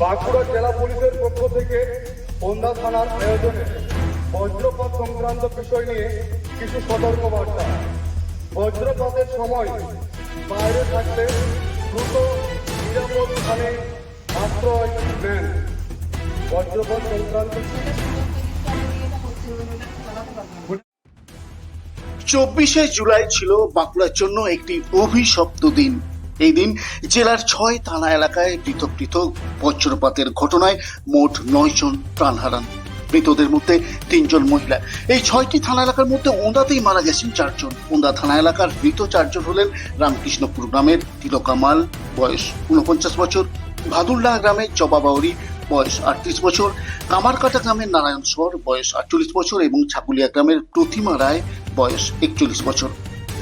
বাঁকুড়া জেলা পুলিশের পক্ষ থেকে বন্ধা থানার আয়োজনে বজ্রপাত সংক্রান্ত বিষয় নিয়ে কিছু সতর্কবার্তা। বজ্রপাতের সময় বাইরে থাকলে দ্রুত নিরাপদ স্থানে আশ্রয় নেন। বজ্রপাত সংক্রান্ত চব্বিশে জুলাই ছিল বাঁকুড়ার জন্য একটি অভিশপ্ত দিন। এই দিন জেলার ছয় থানা এলাকায় পৃথক পৃথক বজ্রপাতের ঘটনায় মোট নয় জন প্রাণ হারান। মৃতদের মধ্যে তিনজন মহিলা। এই ছয়টি থানা এলাকার মধ্যে ওঁদাতেই মারা গেছেন চারজন। ওন্দা থানা এলাকার মৃত চারজন হলেন রামকৃষ্ণপুর গ্রামের তিলকামাল বয়স উনপঞ্চাশ বছর, ভাদুল্লাহ গ্রামের জবাবাউরি বয়স আটত্রিশ বছর, কামারকাটা গ্রামের নারায়ণ স্বর বয়স আটচল্লিশ বছর এবং ছাকুলিয়া গ্রামের প্রতিমা রায়, বয়স একচল্লিশ বছর।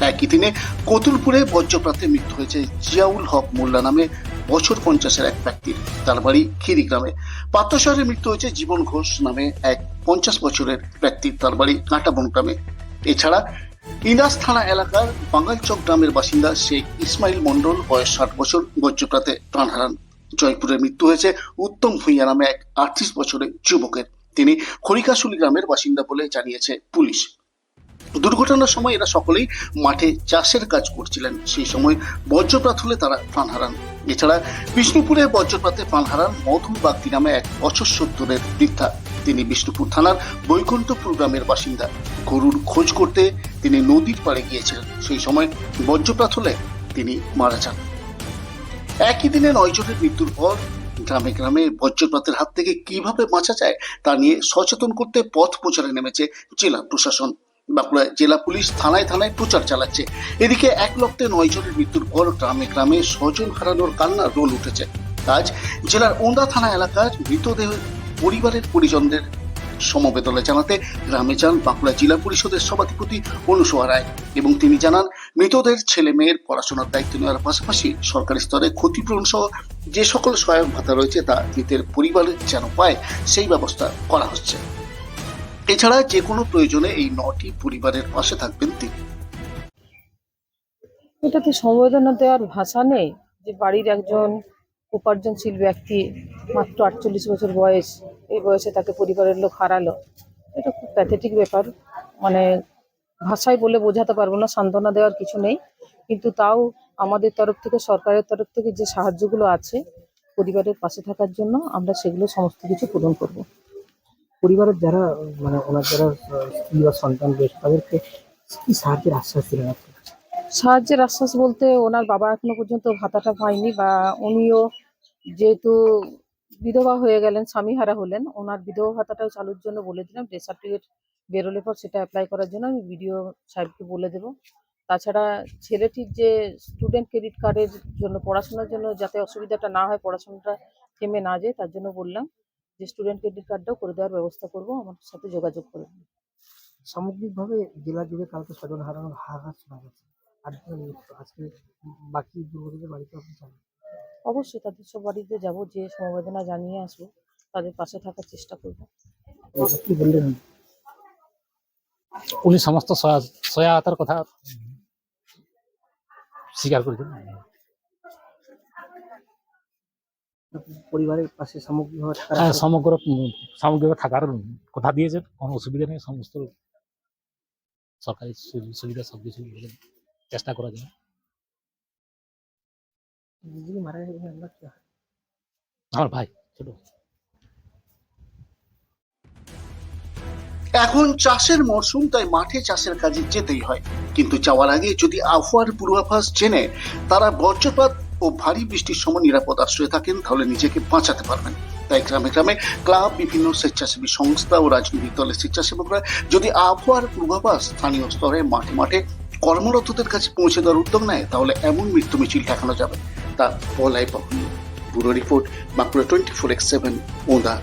একই দিনে কতুলপুরে বজ্রপ্রাতে মৃত্যু হয়েছে জিয়াউল হক মোল্লা নামে বছর পঞ্চাশের এক ব্যক্তির তার বাড়ি খিরি গ্রামে। পাত্র শহরে মৃত্যু হয়েছে জীবন ঘোষ নামে এক পঞ্চাশ বছরের ব্যক্তির তার বাড়ি কাঁটাবন গ্রামে। এছাড়া ইনাস থানা এলাকার বাঙ্গালচক গ্রামের বাসিন্দা শেখ ইসমাইল মন্ডল বয়স ষাট বছর বজ্রপ্রাতে প্রাণ হারান। জয়পুরে মৃত্যু হয়েছে উত্তম ভূঁইয়া নামে এক আটত্রিশ বছরের যুবকের। তিনি খড়িকাশুলি গ্রামের বাসিন্দা বলে জানিয়েছে পুলিশ। দুর্ঘটনার সময় এরা সকলেই মাঠে চাষের কাজ করছিলেন। সেই সময় বজ্রপাত হলে তারা প্রাণ হারান। এছাড়া বিষ্ণুপুরে বজ্রপাতে প্রাণ হারান মধু বাগদি নামে এক বছর বৃদ্ধা। তিনি বিষ্ণুপুর থানার বৈকুণ্ঠপুর গ্রামের বাসিন্দা। গরুর খোঁজ করতে তিনি নদীর পাড়ে গিয়েছিলেন। সেই সময় বজ্রপাত হলে তিনি মারা যান। একই দিনে নয় জনের মৃত্যুর পর গ্রামে গ্রামে বজ্রপাতের হাত থেকে কীভাবে বাঁচা যায় তা নিয়ে সচেতন করতে পথ প্রচারে নেমেছে জেলা প্রশাসন। বাঁকুড়া জেলা পুলিশ থানায় থানায় প্রচার চালাচ্ছে। এদিকে এক লক্ষে নয় জনের মৃত্যুর পর গ্রামে গ্রামে স্বজন হারানোর কান্না রোল উঠেছে। আজ জেলার ওন্দা থানা এলাকার মৃতদেহ পরিবারের পরিজনদের সমবেদনা জানাতে গ্রামে যান বাঁকুড়া জেলা পরিষদের সভাধিপতি অনুসোয়া রায় এবং তিনি জানান, মৃতদের ছেলে মেয়ের পড়াশোনার দায়িত্ব নেওয়ার পাশাপাশি সরকারি স্তরে ক্ষতিপূরণ সহ যে সকল সহায়ক ভাতা রয়েছে তা মৃতের পরিবারের যেন পায়, সেই ব্যবস্থা করা হচ্ছে। এছাড়া যে কোনো প্রয়োজনে এই নটি পরিবারের পাশে থাকবেন তিনি। এটাতে সমবেদনা দেওয়ার ভাষা নেই? যে বাড়ির একজন উপার্জনশীল ব্যক্তি মাত্র আটচল্লিশ বছর বয়স, এই বয়সে তাকে পরিবারের লোক হারালো। এটা খুব প্যাথেটিক ব্যাপার। মানে ভাষায় বলে বোঝাতে পারব না, সান্ত্বনা দেওয়ার কিছু নেই। কিন্তু তাও আমাদের তরফ থেকে, সরকারের তরফ থেকে যে সাহায্যগুলো আছে, পরিবারের পাশে থাকার জন্য আমরা সেগুলো সমস্ত কিছু পূরণ করব। পরিবারের যারা মানে ওনার যারা স্ত্রী বা সন্তান রয়েছে, তাদেরকে কি সাহায্যের আশ্বাস দিলেন সাহায্যের আশ্বাস বলতে ওনার বাবা এখনও পর্যন্ত ভাতাটা পায়নি বা উনিও যেহেতু বিধবা হয়ে গেলেন, স্বামীহারা হলেন, ওনার বিধবা ভাতাটাও চালুর জন্য বলে দিলাম। ডেথ সার্টিফিকেট বেরোলে পর সেটা অ্যাপ্লাই করার জন্য আমি বিডিও সাহেবকে বলে দেবো। তাছাড়া ছেলেটির যে স্টুডেন্ট ক্রেডিট কার্ডের জন্য, পড়াশোনার জন্য যাতে অসুবিধাটা না হয়, পড়াশোনাটা থেমে না যায়, তার জন্য বললাম। যে স্টুডেন্ট ক্রেডিট কার্ডটাও করে দেওয়ার ব্যবস্থা করব আমার সাথে যোগাযোগ করে সামগ্রিকভাবে জেলা জুড়ে কালকে স্বজন হারানোর হাহাকার শোনা গেছে। আর আজকে বাকি দুর্গতদের বাড়িতে আপনি যাবেন? অবশ্যই তাদের সব বাড়িতে যাব যে সমবেদনা জানিয়ে আসব তাদের পাশে থাকার চেষ্টা করব। কি বললেন? উনি সমস্ত সহায়তার কথা স্বীকার করেছেন। পরিবারের পাশে সামগ্রিকভাবে থাকার হ্যাঁ সমগ্র উম, সামগ্রিক থাকার কথা দিয়েছেন কোনো অসুবিধা নেই সমস্ত সরকারি সুবিধা সবকিছু বলে চেষ্টা করা যায়। যিনি মারা গেছেন আমরা কি হয়? আমার ভাই ছোট। এখন চাষের মরশুম তাই মাঠে চাষের কাজে যেতেই হয়। কিন্তু যাওয়ার আগে যদি আবহাওয়ার পূর্বাভাস জেনে তারা বজ্রপাত ও ভারী বৃষ্টির সময় নিরাপদ আশ্রয়ে থাকেন, তাহলে নিজেকে বাঁচাতে পারবেন। তাই গ্রামে গ্রামে ক্লাব, বিভিন্ন স্বেচ্ছাসেবী সংস্থা ও রাজনৈতিক দলের স্বেচ্ছাসেবকরা যদি আবহাওয়ার পূর্বাভাস স্থানীয় স্তরে মাঠে মাঠে কর্মরতদের কাছে পৌঁছে দেওয়ার উদ্যোগ নেয়, তাহলে এমন মৃত্যু মিছিল ঠেকানো যাবে। তা বলাই বাহুল্য। Bureau report Bankura twenty four x seven, ওদা।